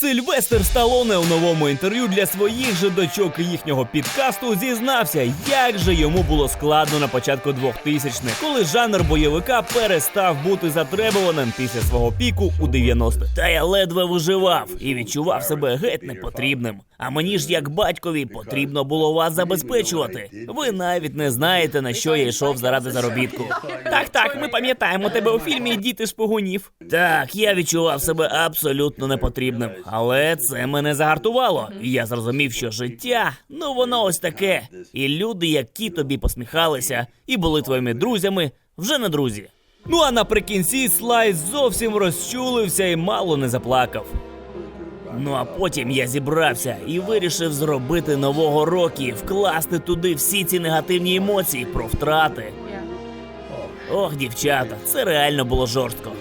Сильвестр Сталоне у новому інтерв'ю для своїх же дочок і їхнього підкасту зізнався, як же йому було складно на початку 2000-х, коли жанр бойовика перестав бути затребуваним після свого піку у 90-х. Та я ледве виживав і відчував себе геть непотрібним. А мені ж як батькові потрібно було вас забезпечувати. Ви навіть не знаєте на що я йшов заради заробітку. Так, так, ми пам'ятаємо тебе у фільмі Діти шпигунів. Так, я відчував себе абсолютно непотрібним, але це мене загартувало. І я зрозумів, що життя, ну воно ось таке. І люди, які тобі посміхалися і були твоїми друзями, вже не друзі. Ну а наприкінці Слайс зовсім розчулився і мало не заплакав. Ну а потім я зібрався і вирішив зробити нового роки, вкласти туди всі ці негативні емоції про втрати. Ох, дівчата, це реально було жорстко.